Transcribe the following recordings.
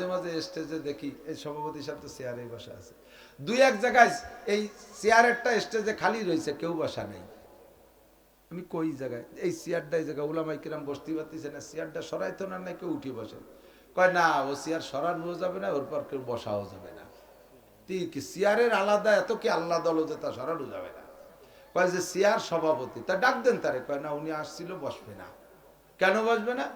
মাঝে মাঝে স্টেজে দেখি এই সভাপতি সাহেব তো চেয়ারে বসা আছে। দুই এক জায়গায় এই চেয়ারেরটা স্টেজে খালি রয়েছে, কেউ বসা নেই। আমি কই জায়গায়? এই চেয়ারটা এই জায়গায় উলামাই কিরাম বসতে পারতেছে না চেয়ারটা সরাইতো না না কেউ উঠে বসে? কয় না, ও চেয়ার সরানো যাবে না, ওর পর কেউ বসাও যাবে না। ঠিক চেয়ারের আলাদা, এত কি আল্লাহ দল যে তা সরানো যাবে না? কয় যে চেয়ার সভাপতি। তা ডাক দেন তারে, কয় না, উনি আসছিল, বসবে না। কেন বসবে না?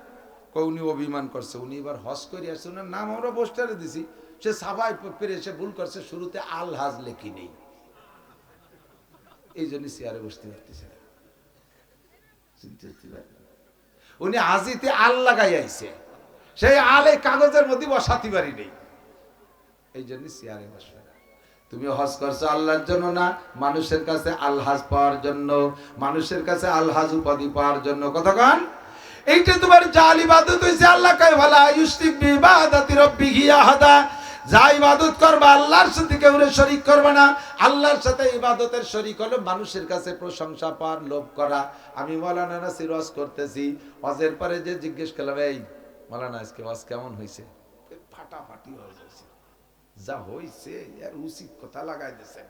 উনি অভিমান করছে। উনি এবার হজ করে আসছে। ওনার নাম আমরা পোস্টারে দিছি। সে সাবাই পেরে সে ভুল করছে। শুরুতে আল হাজ লেখি নেই। এই জন্য চেয়ারে বসতে পারতেছে। উনি হাজিতে আল লাগাই আইছে। সেই আল কাগজের মধ্যে বসাতে পারি নেই। এই জন্য চেয়ারে বসবে তুমি হজ করছ আল্লাহর জন্য না, মানুষের কাছে আলহাজ পাওয়ার জন্য। মানুষের কাছে আলহাজ উপাধি পাওয়ার জন্য। কতক্ষণ এইটা তোমার জাল ইবাদত হইছে, আল্লাহ কয় ভালা ইউসিক বিবাদাতি রাব্বিহি আহাদা। যা ইবাদত করবা, আল্লাহর সাথে কেউ শরিক করবে না। আল্লাহর সাথে ইবাদতের শরিক হলো মানুষের কাছে প্রশংসা পাওয়ার লোভ করা। আমি মৌলানা নাসির ওয়াজ করতেছি, ওয়াজের পরে যে জিজ্ঞেস করলাম, এই মৌলানা, আজকে ওয়াজ কেমন হয়েছে ফাটাফাটি হয়ে যাচ্ছে যা হইছে আর উচিত কথা লাগাই দিয়েছেন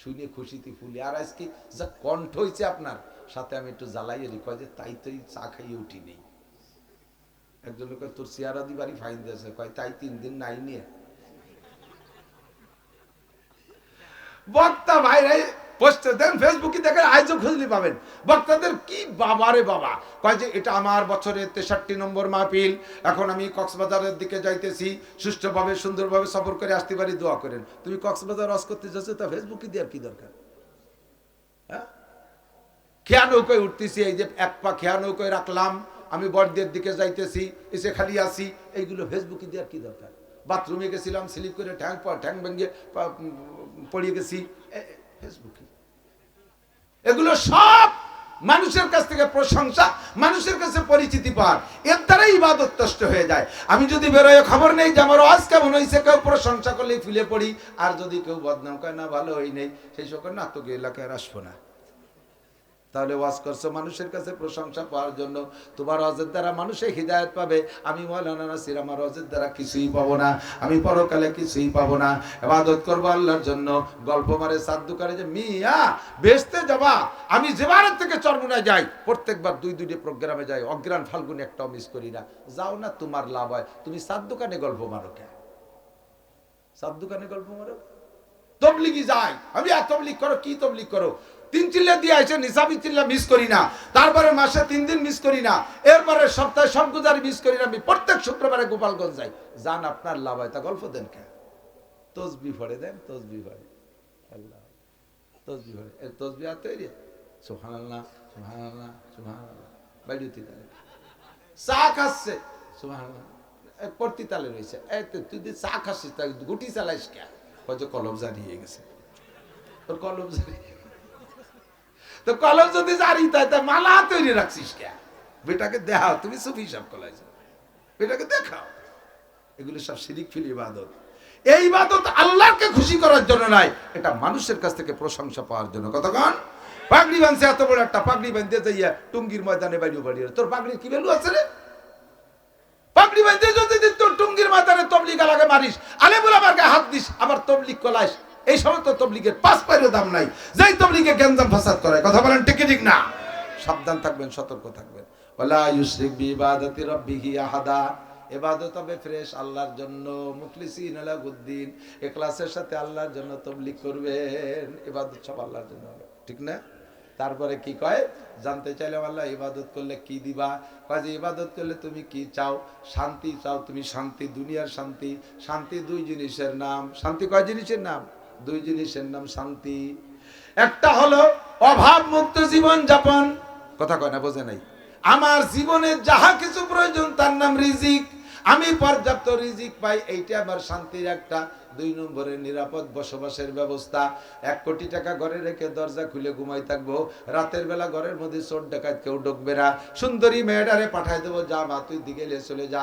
শুনে খুশিতে ফুলি। আর আজকে যা কণ্ঠ হয়েছে আপনার, সাথে আমি একটু জ্বালাইয়ে রি কয় যে তাই তো এই চা খাইয়ে উঠি নেই। একজন লোকের তোর চেয়ারা দিবারই ফাইন দিয়েছে। কয়, তাই তিন দিন নাই নিয়ে। বক্তা ভাইরাই পোস্টে দেন ফেসবুকে দেখেন আজও খুঁজলি পাবেন। বক্তাদের কি বাবারে বাবা। কয় যে এটা আমার বছরের তেষট্টি নম্বর মাহফিল, এখন আমি কক্সবাজারের দিকে যাইতেছি, সুষ্ঠুভাবে, সুন্দরভাবে সফর করে আসতে পারি, দোয়া করেন। তুমি কক্সবাজার রস করতে যাচ্ছ, তা ফেসবুকে দেওয়ার কি দরকার? হ্যাঁ? খেয়া নৌকোয় উঠতেছি, এই যে এক পা খেয়া নৌকোয় রাখলাম, আমি বড়দের দিকে যাইতেছি, এসে খালি আসি এইগুলো ফেসবুকে দেওয়ার কি দরকার? বাথরুমে গেছিলাম, স্লিপ করে ঠ্যাং ঠ্যাং ভেঙে পড়িয়ে গেছি। ফেসবুকে। এগুলো সব মানুষের কাছ থেকে প্রশংসা, মানুষের কাছে পরিচিতি পাওয়ার। এর দ্বারাই ইবাদত নষ্ট হয়ে যায়। আমি যদি বেরোয়, খবর নেই যে আমার আজ কেমন হয়েছে কেউ প্রশংসা করলে ফুলে পড়ি। আর যদি কেউ বদনাম করে, না, ভালো হই নেই। সেই সকল না তোকে এলাকায় আসব না। তাহলে ওয়াজ করছ মানুষের কাছে প্রশংসা পাওয়ার জন্য। তোমার অজের দ্বারা মানুষে হৃদায়ত পাবে। আমি মৌলানা আমার অজের দ্বারা কিছুই পাবো না। আমি পরকালে কিছুই পাবো না। এবাদত করব আল্লাহর জন্য। গল্প মারে সাধ্য করে যে, মিয়া বেসতে যাবা। আমি যেবারের থেকে চরমুনায় যাই, প্রত্যেকবার দুই দুইটি প্রোগ্রামে যাই। অগ্রাণ ফাল্গুন একটাও মিস করি না। যাও না, তোমার লাভ হয়। তুমি সাত দোকানে গল্প মারো কে সাত দোকানে গল্প মারো? তবলিগি যায় আমি আর তবলিগ করো, কি তবলিগ করো? তিন চিল্লা দিয়ে আসে নিসাবি চিল্লা মিস করি না। তারপরে মাসে তিন দিন মিস করি না। এরপরে সপ্তাহে সব গুজারি মিস করি না। আমি প্রত্যেক শুক্রবারে গোপালগঞ্জ যাই। যান আপনার লাভ হয় তা গল্প দেন কে? তসবি ফড়ে দেন, তসবি ফড়ে আল্লাহ। তসবি ফড়ে এর তসবি আর তৈরি? আল্লাহ আল্লাহ আল্লাহ চা খাচ্ছে? সুহান আল্লাহ পড়তি তালে রয়েছে তুই যে চা তা গুটি চালাইস কে? হয়তো কলম জারিয়ে গেছে। তোর কলম জারি তো কলম যদি জারি, তাই তা মালা তৈরি রাখছিস কে? বেটাকে দেখাও, তুমি সুফি সব কলাইছ। বেটাকে দেখাও। এগুলো সব শিরিক ফিল ইবাদত। এই ইবাদত আল্লাহকে খুশি করার জন্য নয়, এটা মানুষের কাছ থেকে প্রশংসা পাওয়ার জন্য। কতক্ষণ পাগড়ি বানছে, এত বড় একটা পাগড়ি বানতে যাইয়া টুঙ্গির ময়দানে বাড়িও বাড়িয়ে তোর পাগড়ির কি ভ্যালু আছে রে? পাগড়ি বাঁধতে যদি তোর টুঙ্গির মাথারে তবলিগ আলাগে মারিস আলে বলে আমার হাত দিস, আবার তবলিগ কলাইস। এই সমস্ত তবলিগের পাঁচ পাইরও দাম নাই। যেই তবলিগে গেঞ্জাম ফাসাদ করে, কথা বলেন ঠিক ঠিক না? সাবধান থাকবেন, সতর্ক থাকবেন। ওয়ালা ইউশরিক বিইবাদাতি রাব্বিহি আহাদা। এবাদত হবে ফ্রেশ, আল্লাহর জন্য। মুখলিসিন আলাহুদ্দিন। এখলাসের সাথে আল্লাহর জন্য তবলিগ করবেন। এবাদত সব আল্লাহর জন্য হবে। ঠিক না? তারপরে কি কয়? জানতে চাইলে আল্লাহ, ইবাদত করলে কি দিবা? কয় যে, ইবাদত করলে তুমি কি চাও? শান্তি চাও তুমি শান্তি, দুনিয়ার শান্তি। শান্তি দুই জিনিসের নাম। শান্তি কয় জিনিসের নাম? দুই জিনিসের নাম শান্তি। একটা হলো অভাব মুক্ত জীবন যাপন। কথা কয় না, বোঝে নাই? আমার জীবনে যাহা কিছু প্রয়োজন, তার নাম রিজিক। আমি পর্যাপ্ত রিজিক পাই, এইটা আমার শান্তির একটা দুই নম্বরে নিরাপদ বসবাসের ব্যবস্থা। এক কোটি টাকা ঘরে রেখে দরজা খুলে ঘুমাই থাকব। রাতের বেলা ঘরের মধ্যে চোর ডাকাত কেউ ঢুকবে না। সুন্দরী মেয়েটারে পাঠাই দেবো, যা মা, তুই দিকে চলে যা।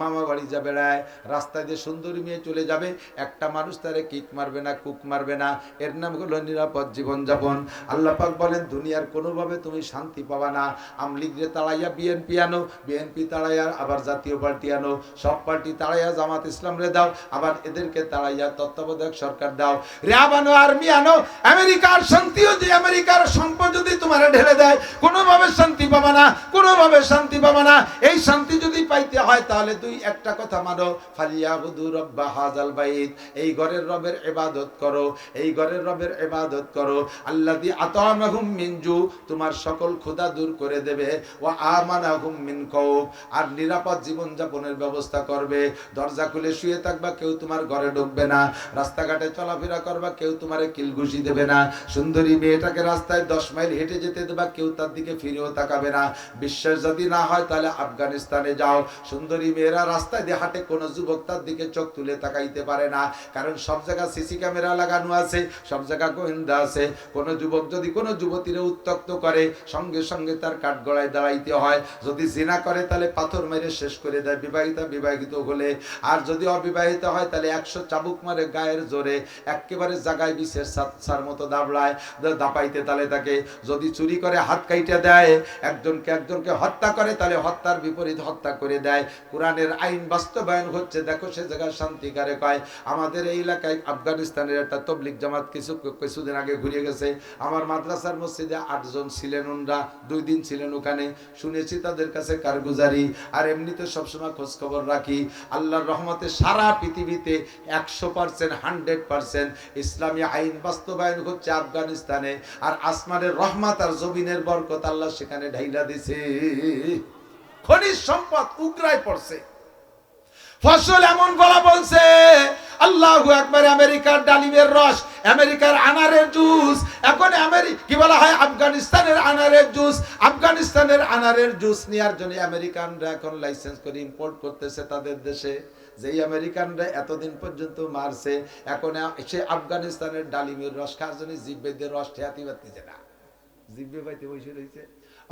মামা বাড়ি যা বেড়ায় রাস্তায় দিয়ে সুন্দরী মেয়ে চলে যাবে, একটা মানুষ তারে কিক মারবে না, কুক মারবে না। এর নাম হলো নিরাপদ জীবনযাপন। আল্লাহ পাক বলেন, দুনিয়ার কোনোভাবে তুমি শান্তি পাবা না। আমলিগরে তাড়াইয়া বিএনপি আনো, বিএনপি তাড়াইয়া আবার জাতীয় পার্টি আনো। সব পার্টি তাড়াইয়া জামাত ইসলাম রে দাও। আবার এদেরকে তাড়াইয়া তত্ত্বাবধায়ক সরকার দাও। র্যাব আনো আর্মি আনো, আমেরিকার শান্তিও যে আমেরিকার সম্পদ যদি তোমার ঢেলে দেয়, কোনোভাবে শান্তি পাবা না, কোনোভাবে শান্তি পাবা না। এই শান্তি যদি পাইতে হয়, তাহলে তুই একটা কথা মানো, ফালিয়াবুদু রব্বা হাজাল বাইত। এই ঘরের রবের ইবাদত করো, এই ঘরের রবের ইবাদত করো। আল্লাযী আতামাহুম মিন জু, তোমার সকল ক্ষুধা দূর করে দেবে। ওয়া আমানাহুম মিন খাউফ আর নিরাপদ জীবন যাপনের ব্যবস্থা করবে। দরজা খুলে শুয়ে থাকবা, কেউ তোমার ঘরে ঢুকবে না। রাস্তাঘাটে চলাফেরা করবা, কেউ তোমারে কিলঘুষি দেবে না। সুন্দরী মেয়েটাকে রাস্তায় দশ মাইল হেঁটে যেতে দেবা, কেউ তার দিকে ফিরেও তাকাবে না। বিশ্বাস যদি না হয়, তাহলে আফগানিস্তানে যাও। সুন্দরী মেয়েরা রাস্তায় দিয়ে হাঁটে, কোনো যুবক তার দিকে চোখ তুলে তাকাইতে পারে না। কারণ সব জায়গায় সিসি ক্যামেরা লাগানো আছে, সব জায়গা গোয়েন্দা আছে। কোনো যুবক যদি কোনো যুবতীরে উত্তক্ত করে, সঙ্গে সঙ্গে তার কাঠগড়ায় দাঁড়াইতে হয়। যদি জিনা করে, তাহলে পাথর মেরে শেষ করে দেয়। বিবাহিতা বিবাহিত হলে। আর যদি অবিবাহিত হয়, তাহলে একশো চাবুক মারে গায়ের জোরে একেবারে জাগায় বিশেষ সার মতো দাবড়ায় দাপাইতে তাহলে তাকে। যদি চুরি করে হাত কাইটে দেয়, একজনকে একজনকে হত্যা করে তাহলে হত্যার বিপরীত হত্যা করে দেয়। কোরআনের আইন বাস্তবায়ন হচ্ছে, দেখো সে জায়গায় শান্তিকারে কয়? আমাদের এই এলাকায় আফগানিস্তানের একটা তবলিক জামাত কিছু কিছুদিন আগে ঘুরে গেছে। আমার মাদ্রাসার মসজিদে আটজন ছিলেন ওনরা, দুই দিন ছিলেন ওখানে। শুনেছি তাদের কাছে কারগুজারি। আর এমনিতে সবসময় খোঁজখবর রাখি। আল্লাহর রহমতে সারা পৃথিবীতে একশো পার্সেন্ট হান্ড্রেড পার্সেন্ট ইসলামী আইন বাস্তবায়ন হচ্ছে আফগানিস্তানে। আর আসমানের রহমত আর জমিনের বরকত আল্লাহ সেখানে ঢাইলা দিছে। খনিজ সম্পদ উগ্রায় পড়ছে। ফসল এমন বলা বলছে, আল্লাহ একবার আমেরিকার ডালিমের রস, আমেরিকার আনারের জুস, এখন কি বলা হয়? আফগানিস্তানের আনারের জুস, আফগানিস্তানের আনারের জুস নেওয়ার জন্য আমেরিকানরা এখন লাইসেন্স করে ইম্পোর্ট করতেছে তাদের দেশে। যেই আমেরিকানরা এতদিন পর্যন্ত মারছে, এখন সে আফগানিস্তানের ডালিমের রস খাওয়ার জন্য জিব্বেদের রস ঠেয়াতি পারতেছে না? জিব্বে পাইতে বসে রয়েছে।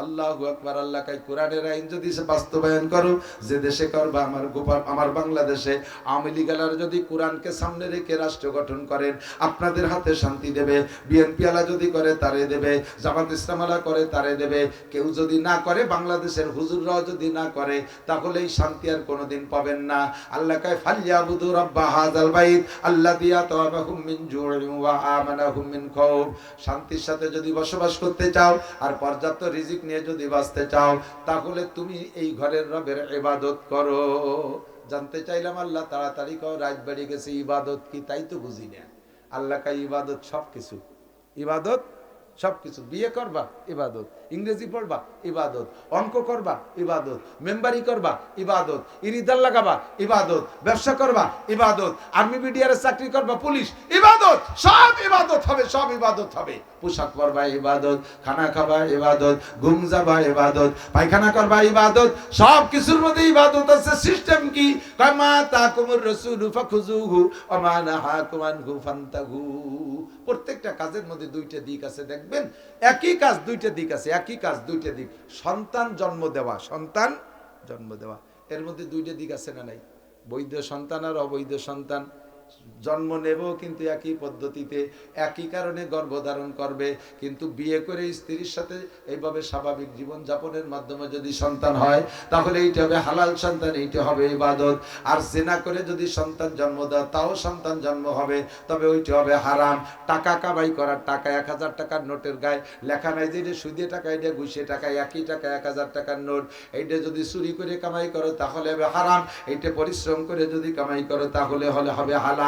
আল্লাহ আকবার, আল্লাহ কাই কোরআনের আইন যদি বাস্তবায়ন করো, যে দেশে করবা, আমার গোপাল আমার বাংলাদেশে আওয়ামী লীগালার যদি কোরআনকে সামনে রেখে রাষ্ট্র গঠন করেন, আপনাদের হাতে শান্তি দেবে, বিএনপি আলা যদি করে, তারে দেবে, জামাত ইসলামালা করে, তারে দেবে। কেউ যদি না করে, বাংলাদেশের হুজুররাও যদি না করে, তাহলে এই শান্তি আর কোনোদিন পাবেন না। আল্লাহ কায়, ফালিয়াবুদু রাব্বা হাযাল বাইত, আল্লাযী আতাবাহুম মিন জু'ইন ওয়া আমানাহুম মিন খাউফ। শান্তির সাথে যদি বসবাস করতে চাও, আর পর্যাপ্ত রিজিক নিয়ে যদি বাঁচতে চাও, তাহলে তুমি এই ঘরের রবের ইবাদত করো। জানতে চাইলাম আল্লাহ, তাড়াতাড়ি কর রাজবাড়ি গেছে, ইবাদত কি? তাই তো বুঝি না। আল্লাহ কাই ইবাদত সব কিছু ইবাদত সব কিছু বিয়ে করবা, ইবাদত। ইংরেজি পড়বা, ইবাদত। অঙ্ক করবা, ইবাদত। মেম্বারি করবা, ইবাদত। ইরিদাল লাগাবা, ইবাদত। ব্যবসা করবা, ইবাদত। আর্মি বিডিআর চাকরি করবা, পুলিশ, ইবাদত। সব ইবাদত হবে, সব ইবাদত হবে। পোশাক পরবা, ইবাদত। খানা খাবা, ইবাদত। ঘুম যাবা, ইবাদত। পায়খানা করবা, ইবাদত। সব কিছুর মধ্যে ইবাদত আছে। সিস্টেম কি? কয়, মা তাকুমুর রাসূল ফাখুজুহু ওয়া নাহাকুম আনহু ফান্তাহু। প্রত্যেকটা কাজের মধ্যে দুইটা দিক আছে, দেখবেন? একই কাজ দুইটা দিক আছে। একই কাজ দুইটা দিক। সন্তান জন্ম দেওয়া, সন্তান জন্ম দেওয়া। এর মধ্যে দুইটা দিক আছে না নাই? বৈধ সন্তান আর অবৈধ সন্তান। জন্ম নেব কিন্তু একই পদ্ধতিতে, একই কারণে গর্ভধারণ করবে। কিন্তু বিয়ে করে স্ত্রীর সাথে এইভাবে স্বাভাবিক জীবন যাপনের মাধ্যমে যদি সন্তান হয়, তাহলে এইটা হবে হালাল সন্তান, এইটা হবে ইবাদত। আর জেনা করে যদি সন্তান জন্ম দেওয়া তাও সন্তান জন্ম হবে, তবে ওইটা হবে হারাম। টাকা কামাই করার টাকা, এক হাজার টাকার নোটের গায়ে লেখা নাই যে এটা সুদে টাকা, এটা ঘুষে টাকা, একই টাকা, এক হাজার টাকার নোট। এইটা যদি চুরি করে কামাই করো, তাহলে হবে হারাম। এইটা পরিশ্রম করে যদি কামাই করো, তাহলে হলে হবে হালাল।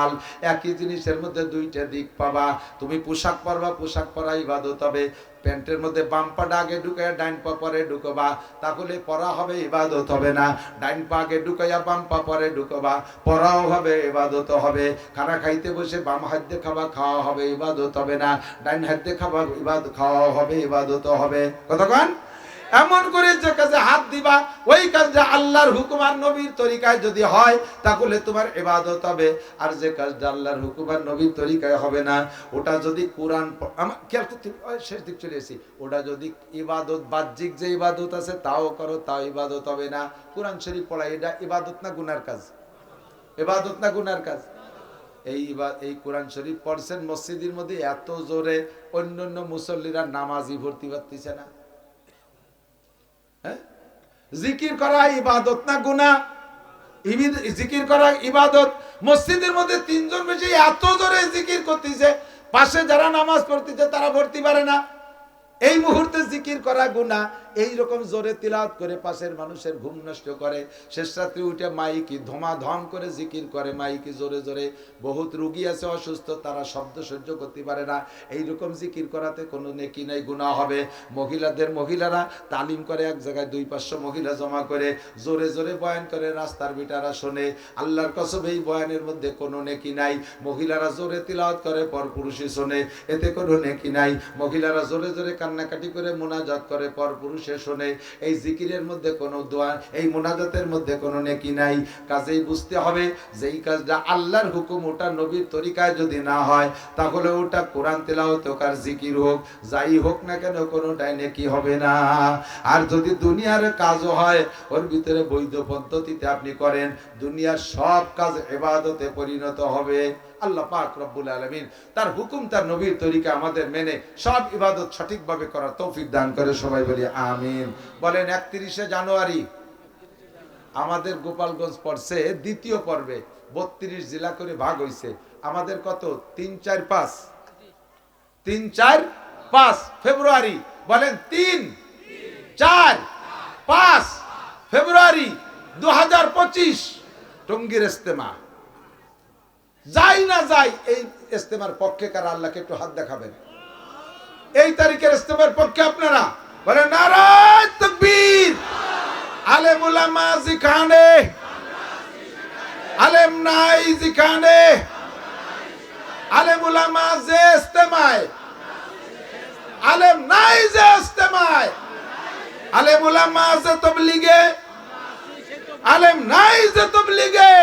একই জিনিসের মধ্যে দুইটা দিক পাবা। তুমি পোশাক পরবা, পোশাক পরা ইবাদত হবে। প্যান্টের মধ্যে বাম পাটা আগে ঢুকাইয়া ডাইন পা পরে ঢুকবা। তাহলে পরা হবে ইবাদত হবে না। ডাইন পা আগে ঢুকাইয়া বাম পা পরে ঢুকবা। পরাও হবে, ইবাদত হবে। খানা খাইতে বসে বাম হাত দিয়ে খাবা, খাওয়া হবে, ইবাদত হবে না। ডাইন হাত দিয়ে খাবা ইবাদত খাওয়া হবে, ইবাদত হবে। কতক্ষণ এমন করে যে কাজে হাত দিবা, ওই কাজটা আল্লাহর হুকুম আর নবীর তরিকায় যদি হয়, তাহলে তোমার ইবাদত হবে। আর যে কাজটা আল্লাহর হুকুম আর নবীর তরিকায় হবে না, ওটা যদি কোরআন শেষ দিক চলে এসেছি। ওটা যদি ইবাদত, বাহ্যিক যে ইবাদত আছে, তাও করো, তাও ইবাদত হবে না। কোরআন শরীফ পড়া এটা ইবাদত না গুনার কাজ? ইবাদত না গুনার কাজ? এই এই কোরআন শরীফ পড়ছেন মসজিদের মধ্যে, এত জোরে অন্য অন্য মুসল্লিরা নামাজই ভর্তি পারতেছে না? জিকির করা ইবাদত না গুনাহ? জিকির করা ইবাদত? মসজিদের মধ্যে তিনজন বেশি এত জোরে জিকির করতেছে, পাশে যারা নামাজ পড়তেছে তারা ভর্তি পারে না। এই মুহূর্তে জিকির করা গুণা এই রকম জোরে তিলাওয়াত করে পাশের মানুষের ঘুম নষ্ট করে। শেষ রাত্রি উঠে মাইকি ধমাধম করে জিকির করে, মাইকি জোরে জোরে। বহুত রুগী আছে অসুস্থ, তারা শব্দ সহ্য করতে পারে না। এই রকম জিকির করাতে কোনো নেকি নাই গুণা হবে। মহিলাদের মহিলারা তালিম করে, এক জায়গায় দুই পাঁচশো মহিলা জমা করে। জোরে জোরে বয়ান করে, রাস্তার বিটারা শোনে। আল্লাহর কসম, এই বয়ানের মধ্যে কোনো নেকি নাই। মহিলারা জোরে তিলাওয়াত করে, পর পুরুষে শোনে। এতে কোনো নেকি নাই। মহিলারা জোরে জোরে কান্নাকাটি করে, মোনাজাত করে, পর পুরুষে শোনে এই জিকিরের মধ্যে কোনো দোয়া, এই মোনাজাতের মধ্যে কোনো নেকি নাই। কাজেই বুঝতে হবে যে এই কাজটা আল্লাহর হুকুম, ওটা নবীর তরিকায় যদি না হয়, তাহলে ওটা কোরআন তেলাওয়াত হোক আর জিকির হোক, যাই হোক না কেন কোনোটাই নেকি হবে না। আর যদি দুনিয়ার কাজও হয়, ওর ভিতরে বৈধ পদ্ধতিতে আপনি করেন, দুনিয়ার সব কাজ এবাদতে পরিণত হবে। আল্লাহ পাক রব্বুল আলমিন তার হুকুম, তার নবীর তরিকা আমাদের মেনে সব ইবাদত সঠিকভাবে করার তৌফিক দান করে সবাই বলি আমিন। বলেন, একত্রিশে জানুয়ারি আমাদের গোপালগঞ্জ পড়ছে দ্বিতীয় পর্বে, বত্রিশ জেলা করে ভাগ হইছে। আমাদের কত? তিন, চার, পাঁচ। তিন, চার, পাঁচ ফেব্রুয়ারি। বলেন, তিন, চার, পাঁচ ফেব্রুয়ারি দু হাজার পঁচিশ। টঙ্গির ইস্তেমা। যাই না যাই, এই ইস্তেমার পক্ষে কার আল্লাহকে একটু হাত দেখাবেন? এই তারিখের ইস্তেমার পক্ষে আপনারা? বলেন নারায় তকবীর যে তবলিগে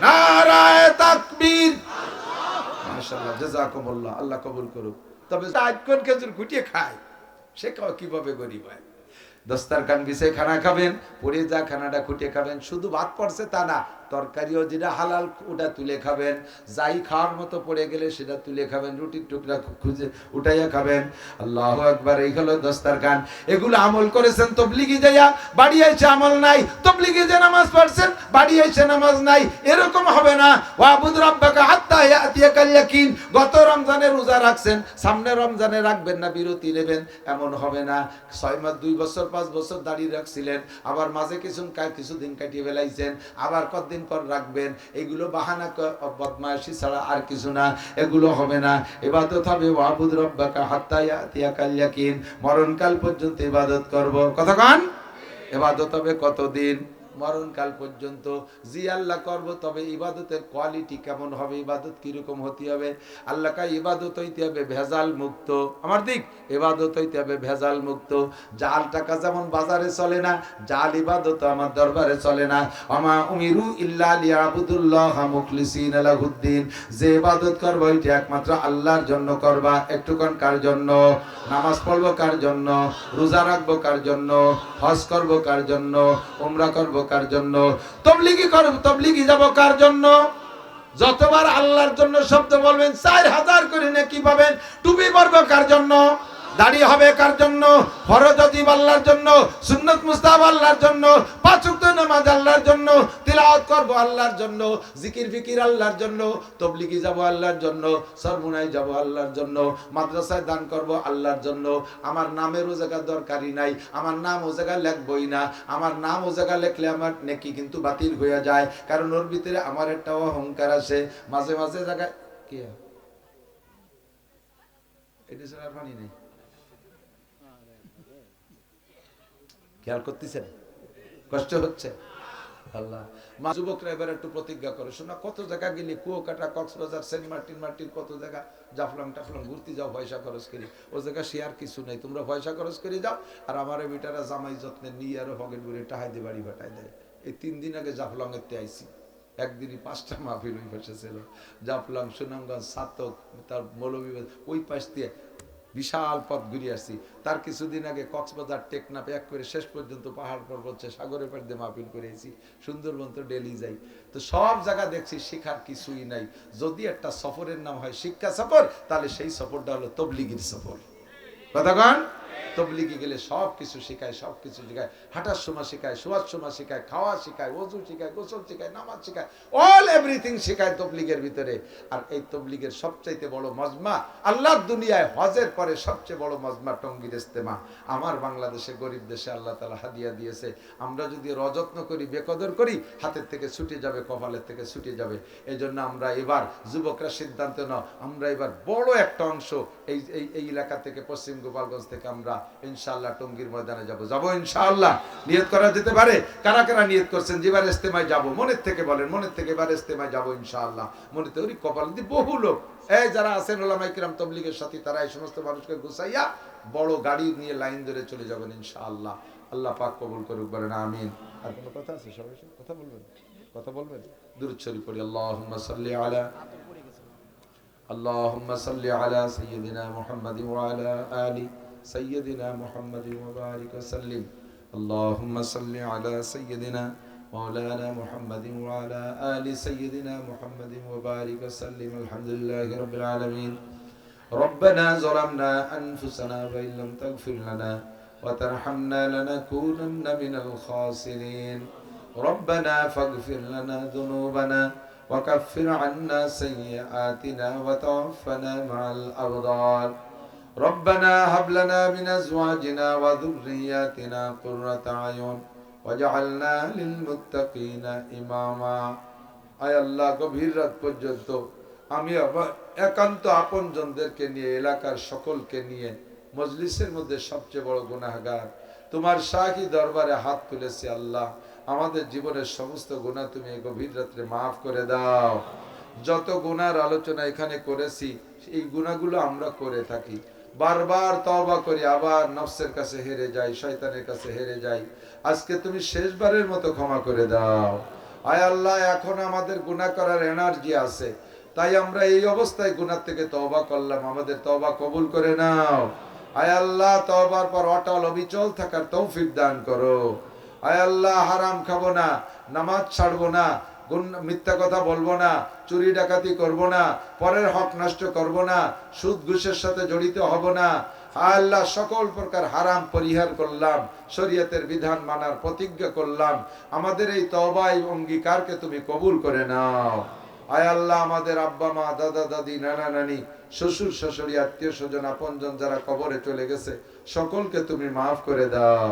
নারায় তাকবীর। মাশাআল্লাহ জাযাকুমুল্লাহ আল্লাহ কবুল করুক। তবে আজকন খেজুর গুটিয়ে খায় সে কীভাবে গরিব হয়? দস্তারখান বিছে খানা খাবেন পরে যা খানাটা খুটিয়ে খাবেন শুধু ভাত পড়ছে তা না তরকারিও যেটা হালাল, ওটা তুলে খাবেন। যাই খাওয়ার মতো পড়ে গেলে সেটা তুলে খাবেন, রুটির টুকরা খুঁজে উঠাইয়া খাবেন। আল্লাহ একবার এই হলো দস্তারখান এগুলো আমল করেছেন তবলিগি যাইয়া বাড়ি আইছে আমল নাই। তবলিগি যে নামাজ পড়ছেন বাড়ি আইছে নামাজ নাই। এরকম হবে না। ওয়াবুদ হাত্তা গত রমজানে রোজা রাখছেন, সামনে রমজানে রাখবেন না, বিরতি নেবেন। এমন হবে না। ছয় মাস, দুই বছর, পাঁচ বছর দাঁড়িয়ে রাখছিলেন। আবার মাঝে কিছু কিছুদিন কাটিয়ে বেলাইছেন আবার কতদিন পর রাখবেন। এগুলো বাহানা বদমাশি ছাড়া আর কিছু না। এগুলো হবে না। ইবাদত হবে, ওয়াবুদ রব্বাকা হাত্তা ইয়াতিয়াকাল ইয়াকিন। মরণকাল পর্যন্ত ইবাদত করব। কতক্ষণ এবাদত হবে কতদিন? মরণকাল পর্যন্ত। জি আল্লাহ করব, তবে ইবাদতের কোয়ালিটি কেমন হবে? ইবাদত কীরকম হতে হবে? আল্লাহকে ইবাদত হইতে হবে ভেজাল মুক্ত। আমার দিক, ইবাদত হইতে হবে ভেজাল মুক্ত। জাল টাকা যেমন বাজারে চলে না, জাল ইবাদত আমার দরবারে চলে না। আমা উমিরু ইল্লা লিয়াবুদুল্লাহ মুখলিসিন লাহুদ্দিন। যে ইবাদত করব এটা একমাত্র আল্লাহর জন্য করবা। একটুক্ষণ কার জন্য? নামাজ পড়ব কার জন্য? রোজা রাখব কার জন্য? হজ করব কার জন্য? উমরা করব কার জন্য? তবলিগি করব তবলিগি যাব কার জন্য? যতবার আল্লাহর জন্য শব্দ বলবেন, চার হাজার করে নাকি পাবেন, টুপি পরব কার জন্য? দাড়ি হবে কার জন্য? অজীব আল্লাহর জন্য, সুন্নত মুস্তাব আল্লাহর জন্য, পাঁচ ওয়াক্ত নামাজ আল্লাহর জন্য, তিলাওয়াত করব আল্লাহর জন্য, জিকির ফিকির আল্লাহর জন্য, তবলিগি যাব আল্লাহর জন্য সরমুনাই যাব আল্লাহর জন্য, মাদ্রাসায় দান করব আল্লাহর জন্য। আমার নামের ও জায়গা দরকারি নাই, আমার নাম ও জায়গা লেখবই না, আমার নাম ও জায়গা লেখলে আমার নেকি কিন্তু বাতিল হয়ে যায়, কারণ ওর ভিতরে আমার একটা অহংকার আছে। মাঝে মাঝে জায়গায় কি? এটা ছাড়া পানি নেই। খেয়াল করতেছেন? কষ্ট হচ্ছে? আল্লাহ। মা যুবকরা এবার একটু প্রতিজ্ঞা করে, শোনা, কত জায়গা গেলি? কক্সবাজার, সেন্ট মার্টিন মার্টিন, কত জায়গা? ঘুরতে যাও, পয়সা খরচ করি। ও জায়গা শেয়ার কিছু নেই। তোমরা পয়সা খরচ করে যাও, আর আমার বিটারা জামাই যত্নে নিয়ে আরও পকেট করে টাহাই দিয়ে বাড়ি ভাটাই দেয় এই তিন দিন আগে জাফলং এতে আইসি একদিনই পাঁচটা মাহফিল ওই জাফলং, সুনামগঞ্জ, সাতক, তার ওই পাশ দিয়ে বিশাল পথ ঘুরে আসছি। তার কিছুদিন আগে কক্সবাজার টেকনাপ এক করে শেষ পর্যন্ত পাহাড় পর্বত সাগরে পাড় দিয়ে মাহফিল করে এসেছি। সুন্দরবন তো ডেলি যাই। তো সব জায়গা দেখছি, শিখার কিছুই নাই। যদি একটা সফরের নাম হয় শিক্ষা সফর, তাহলে সেই সফরটা হলো তবলিগির সফর। কথাগণ তবলিগে গেলে সব কিছু শেখায় সব কিছু শেখায়। হাঁটার সময় শেখায়, শোয়ার সময় শেখায়, খাওয়া শেখায় ওজু শেখায়, গোসল শেখায়, নামাজ শেখায় অল এভরিথিং শেখায় তবলিগের ভিতরে। আর এই তবলিগের সবচাইতে বড় মজমা আল্লাহর দুনিয়ায় হজের পরে সবচেয়ে বড় মজমা টঙ্গির ইস্তেমা আমার বাংলাদেশে গরিব দেশে আল্লাহ তালা হাদিয়া দিয়েছে, আমরা যদি রযত্ন করি, বেকদর করি, হাতের থেকে ছুটে যাবে, কপালের থেকে ছুটে যাবে। এই জন্য আমরা এবার যুবকরা সিদ্ধান্ত নাও, আমরা এবার বড় একটা অংশ এই এই এলাকা থেকে পশ্চিম গোপালগঞ্জ থেকে আমরা ইনশাআল্লাহ টঙ্গির ময়দানে যাব যাব ইনশাআল্লাহ নিয়ত করা যেতে পারে কারা কারা নিয়ত করছেন যেবার ইস্তেমায় যাব মনের থেকে বলেন মনের থেকে এবার ইস্তেমায় যাব ইনশাআল্লাহ মনে তো ওই কপাল দিয়ে বহু লোক এই যারা আছেন ওলামাই কিরাম তবলিগের সাথে তারা এই সমস্ত মানুষকে গুছাইয়া বড় গাড়ি নিয়ে লাইন ধরে চলে যাবেন ইনশাআল্লাহ আল্লাহ পাক কবুল করুক বলেন আমিন আর কোনো কথা আছে সবাই সাথে কথা বলবেন কথা বলবেন দূর ছড়ি পড়ি আল্লাহুম্মা সাল্লি আলা اللهم صل على سيدنا محمد وعلى آل سيدنا محمد وبارك وسلم. اللهم صل على سيدنا مولانا محمد وعلى آل سيدنا محمد وبارك وسلم. الحمد لله رب العالمين. ربنا ظلمنا أنفسنا وإن لم تغفر لنا وترحمنا لنكونن من الخاسرين. ربنا فاغفر لنا ذنوبنا وكفر عنا سيئاتنا وتوفنا مع الأبرار. ربنا هب لنا من أزواجنا وذرياتنا قرة أعين وجعلنا للمتقين إماما আয় আল্লাহ গভীর রাত পর্যন্ত আমি আবার একান্ত আপনজনদেরকে নিয়ে এলাকার সকলকে নিয়ে মজলিসের মধ্যে সবচেয়ে বড় গুনাহগার তোমার শাহী দরবারে হাত তুলেছি আল্লাহ আমাদের জীবনের সমস্ত গুণা তুমি এই গভীর রাত্রে মাফ করে দাও যত গুনার আলোচনা এখানে করেছি এই গুণাগুলো আমরা করে থাকি বারবার তওবা করি, আবার নফসের কাছে হেরে যাই, শয়তানের কাছে হেরে যাই। আজকে তুমি শেষবারের মতো ক্ষমা করে দাও। আয় আল্লাহ, এখন আমাদের গুনাহ করার এনার্জি আছে। তাই আমরা এই অবস্থায় গুনার থেকে তওবা করলাম, আমাদের তবা কবুল করে নাও। আয় আল্লাহ, তওবার পর অটল, অবিচল থাকার তৌফিক দান করো। আয় আল্লাহ, হারাম খাব না, নামাজ ছাড়বো না মিথ্যা কথা বলব না, চুরি ডাকাতি করব না, পরের হক নষ্ট করব না, সুদ ঘুষের সাথে জড়িত হব না। আল্লাহ, সকল প্রকার হারাম পরিহার করলাম, শরীয়তের বিধান মানার প্রতিজ্ঞা করলাম। আমাদের এই তবাই অঙ্গীকারকে তুমি কবুল করে নাও। আয় আল্লাহ, আমাদের আব্বা, মা, দাদা, দাদি, নানা, নানি, শ্বশুর, শাশুড়ি, আত্মীয় স্বজন, আপনজন যারা কবরে চলে গেছে, সকলকে তুমি মাফ করে দাও।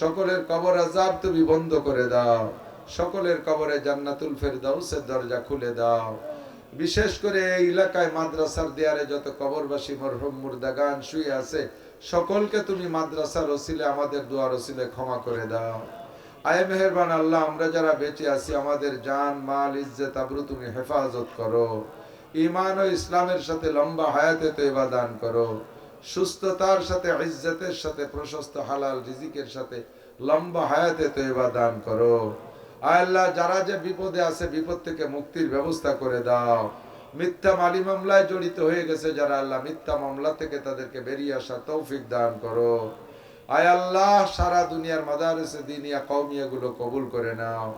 সকলের কবর আজাব তুমি বন্ধ করে দাও। সকলের কবরে জান্নাতুল ফেরদাউসের দরজা খুলে দাও। বিশেষ করে এই এলাকায় মাদ্রাসার দেয়ারে যত কবরবাসী, মরহুম, মুর্দাগান শুয়ে আছে, সকলকে তুমি মাদ্রাসার ওসিলে, আমাদের দুয়ার ওসিলে ক্ষমা করে দাও। আয় মেহেরবান আল্লাহ, আমরা যারা বেঁচে আছি, আমাদের জান, মাল, ইজ্জত, আবরু তুমি হেফাজত করো। ইমান ও ইসলামের সাথে লম্বা হায়াতে তেবা দান করো। সুস্থতার সাথে, ইজ্জতের সাথে, প্রশস্ত হালাল রিজিকের সাথে লম্বা হায়াতে তেবা দান করো। আল্লাহ, যারা যে বিপদে আছে, বিপদ থেকে মুক্তির ব্যবস্থা করে দাও। মিথ্যা মালি মামলায় জড়িত হয়ে গেছে যারা আল্লাহ, মিথ্যা মামলা থেকে তাদেরকে বেরিয়ে আসা তৌফিক দান করো। আয় আল্লাহ, সারা দুনিয়ার মাদারসে দিনিয়া কৌমিয়া গুলো কবুল করে নাও।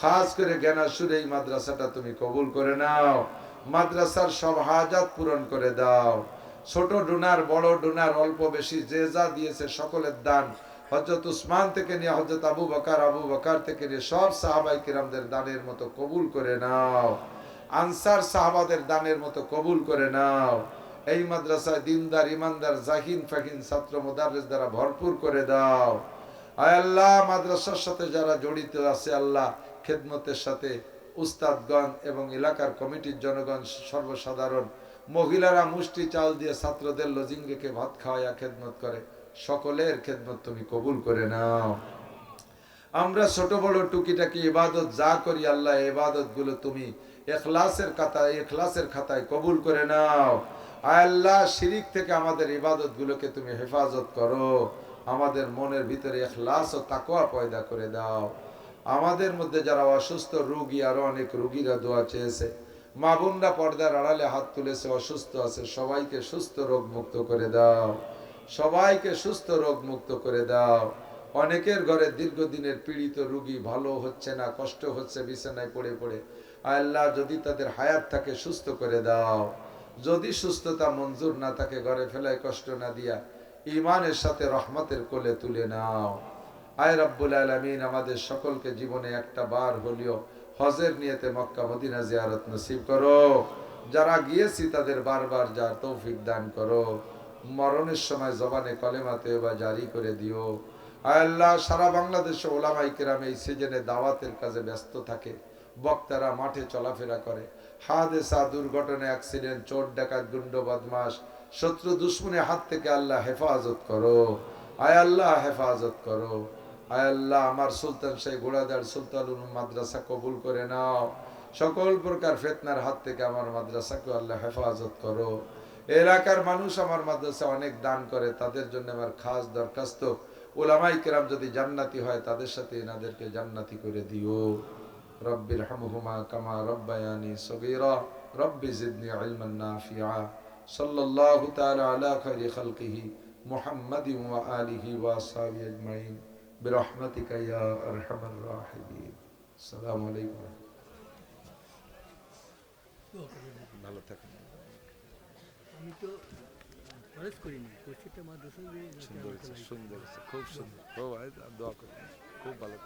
খাস করে জ্ঞানাসুর এই মাদ্রাসাটা তুমি কবুল করে নাও। মাদ্রাসার সব হাজাত পূরণ করে দাও। ছোট ডোনার, বড় ডোনার, অল্প বেশি, যে যা দিয়েছে সকলের দান হজরত উসমান থেকে নিয়ে হজরত আবু বকার আবু বকার থেকে নিয়ে সব সাহাবাই কিরামদের দানের মতো কবুল করে নাও। আনসার সাহাবাদের দানের মতো কবুল করে নাও। এই মাদ্রাসায় দিনদার, ইমানদার, জাহিন, ফাহিন ছাত্র মোদারেস দ্বারা ভরপুর করে দাও। আয় আল্লাহ, মাদ্রাসার সাথে যারা জড়িত আছে, আল্লাহ খেদমতের সাথে উস্তাদগণ এবং এলাকার কমিটির জনগণ, সর্বসাধারণ মহিলারা মুষ্টি চাল দিয়ে ছাত্রদের লজিং রেখে ভাত খাওয়াইয়া খেদমত করে। সকলের খেদমত তুমি কবুল করে নাও। আমরা ছোট বড় টুকিটাকি ইবাদত যা করি আল্লাহ ইবাদতগুলো তুমি এখলাসের খাতায় এখলাসের খাতায় কবুল করে নাও। আল্লাহ, শিরিক থেকে আমাদের ইবাদত গুলোকে তুমি হেফাজত করো। আমাদের মনের ভিতরে এখলাস ও তাকোয়া পয়দা করে দাও। আমাদের মধ্যে যারা অসুস্থ রোগী, আরও অনেক রোগীরা দোয়া চেয়েছে। মা বোনরা পর্দার আড়ালে হাত তুলেছে, অসুস্থ আছে, সবাইকে সুস্থ রোগ মুক্ত করে দাও। সবাইকে সুস্থ রোগ মুক্ত করে দাও। অনেকের ঘরে দীর্ঘদিনের পীড়িত রোগী ভালো হচ্ছে না, কষ্ট হচ্ছে, বিছানায় পড়ে পড়ে। আল্লাহ যদি তাদের হায়াত থাকে, সুস্থ করে দাও। যদি সুস্থতা মঞ্জুর না থাকে, ঘরে ফেলায় কষ্ট না দিয়া ইমানের সাথে রহমতের কোলে তুলে নাও। আয় রব্বুল আলমিন, আমাদের সকলকে জীবনে একটা বার হলিও হজের নিয়েতে মক্কা, মদিনা জিয়ারত নসিব করো। যারা গিয়েছি, তাদের বারবার যার তৌফিক দান করো। মরণের সময় জবানে কলেমাতে বা জারি করে দিও। আল্লাহ, সারা বাংলাদেশে ওলামাই কেরাম এই সিজনে দাওয়াতের কাজে ব্যস্ত থাকে। বক্তারা মাঠে চলাফেরা করে। হাদেসা, দুর্ঘটনা, অ্যাক্সিডেন্ট, চোর, ডাকাত, গুন্ড বদমাস শত্রু দুশ্মনের হাত থেকে আল্লাহ হেফাজত করো। আয় আল্লাহ, হেফাজত করো। আয় আল্লাহ, আমার সুলতান সেই গোড়াদার সুলতান মাদ্রাসা কবুল করে নাও। সকল প্রকার ফেতনার হাত থেকে আমার মাদ্রাসাকে আল্লাহ হেফাজত করো। এলাকার মানুষ আমার মাদ্রাসা অনেক দান করে তাদের জন্য আমার খাস দরখাস্ত ওলামাই কেরাম যদি জান্নাতি হয় তাদের সাথে এনাদেরকে জান্নাতি করে দিও রব্বির হামহুমা কামা রব্বায়ানি সগীরা রব্বি জিদনি ইলমান নাফিআ সাল্লাল্লাহু তাআলা আলা খাইরি খালকিহি মুহাম্মাদিন ওয়া আলিহি ওয়া আসহাবিহি আজমাইন برحمتك يا ارحم الراحمين السلام عليكم ভালো থাকুন আমি তো খরচ করিনি করছি তো মাদ্রাসা দিয়ে সুন্দর খুব সুন্দর খুব দোয়া করুন খুব ভালো